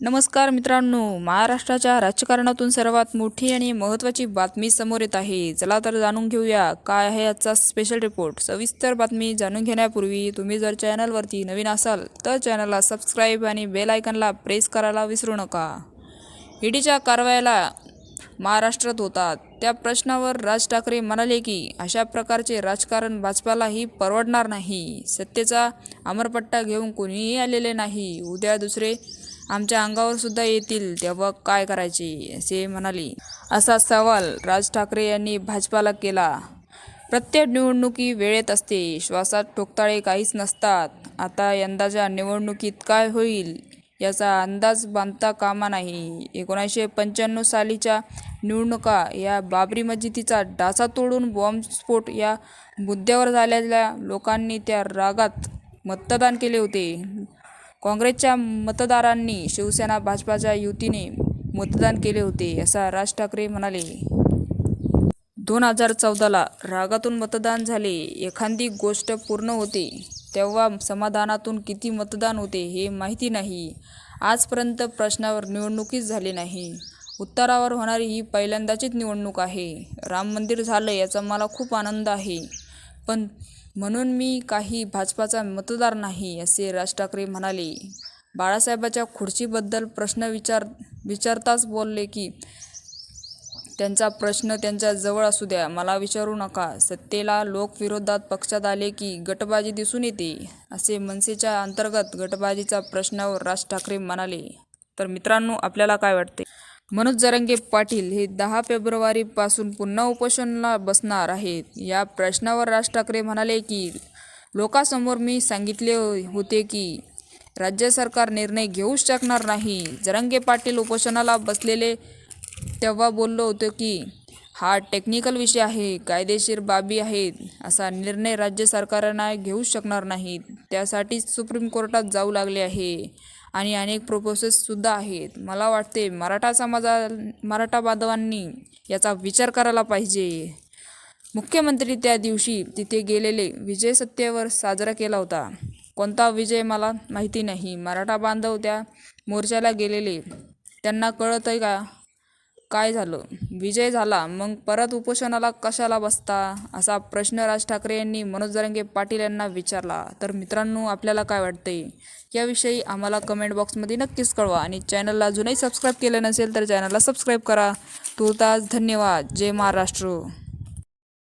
नमस्कार मित्रांनो महाराष्ट्राच्या राजकारणातून सर्वात मोठी आणि महत्त्वाची बातमी समोर येत आहे. चला तर जाणून घेऊया काय आहे आजचा स्पेशल रिपोर्ट सविस्तर बातमी जाणून घेण्यापूर्वी तुम्ही जर चॅनलवरती नवीन असाल तर चॅनलला सबस्क्राईब आणि बेल आयकनला प्रेस करायला विसरू नका. ईडीच्या कारवायाला महाराष्ट्रात होतात. त्या प्रश्नावर राज ठाकरे म्हणाले की अशा प्रकारचे राजकारण भाजपालाही परवडणार नाही. सत्तेचा अमरपट्टा घेऊन कोणीही आलेले नाही. उद्या दुसरे आमच्या अंगावर सुद्धा येतील तेव्हा काय करायचे? असे म्हणाले. असा सवाल राज ठाकरे यांनी भाजपाला केला. प्रत्येक निवडणुकी वेळेत असते. श्वासात ठोकताळे काहीच नसतात. आता यंदाच्या निवडणुकीत काय होईल याचा अंदाज बांधता कामा नाही. एकोणीसशे पंच्याण्णव सालीच्या निवडणुका या बाबरी मस्जिदीचा डासा तोडून बॉम्बस्फोट या मुद्द्यावर झालेल्या लोकांनी त्या रागात मतदान केले होते. काँग्रेसच्या मतदारांनी शिवसेना भाजपाच्या युतीने मतदान केले होते असा राज ठाकरे म्हणाले. दोन हजार चौदाला रागातून मतदान झाले एखादी गोष्ट पूर्ण होते तेव्हा समाधानातून किती मतदान होते हे माहिती नाही. आजपर्यंत प्रश्नावर निवडणुकीच झाली नाही. उत्तरावर होणारी ही पहिल्यांदाचीच निवडणूक आहे. राम मंदिर झालं याचा मला खूप आनंद आहे. पण म्हणून मी काही भाजपाचा मतदार नाही असे राज ठाकरे म्हणाले. बाळासाहेबाच्या खुर्चीबद्दल प्रश्न विचार विचारताच बोलले की त्यांचा प्रश्न त्यांच्या जवळ असू द्या मला विचारू नका. सत्तेला लोक विरोधात पक्षात आले की गटबाजी दिसून येते असे मनसेच्या अंतर्गत गटबाजीचा प्रश्नावर राज ठाकरे म्हणाले. तर मित्रांनो आपल्याला काय वाटते? मनोज जरंगे पाटील हे दहा फेब्रुवारीपासून पुन्हा उपोषणाला बसणार आहेत. या प्रश्नावर राज ठाकरे म्हणाले की लोकांसमोर मी सांगितले होते की राज्य सरकार निर्णय घेऊच शकणार नाही. जरंगे पाटील उपोषणाला बसलेले तेव्हा बोललो होतो की हा टेक्निकल विषय आहे कायदेशीर बाबी आहेत. असा निर्णय राज्य सरकारना घेऊ शकणार नाहीत. त्यासाठीच सुप्रीम कोर्टात जाऊ लागले आहे. आणि अनेक प्रोपोसेससुद्धा आहेत. मला वाटते मराठा समाजा मराठा बांधवांनी याचा विचार करायला पाहिजे. मुख्यमंत्री त्या दिवशी तिथे गेलेले विजय सत्तेवर साजरा केला होता. कोणता विजय मला माहिती नाही. मराठा बांधव त्या मोर्चाला गेलेले. त्यांना कळत आहे का? काय झालं? विजय झाला. मग परत उपोषणाला कशाला बसता? असा प्रश्न राज ठाकरे यांनी मनोज जरंगे पाटील यांना विचारला. तर मित्रांनो आपल्याला काय वाटते याविषयी आम्हाला कमेंट बॉक्समध्ये नक्कीच कळवा आणि चॅनलला अजूनही सबस्क्राईब केलं नसेल तर चॅनलला सबस्क्राईब करा. तुर्तास धन्यवाद. जय महाराष्ट्र.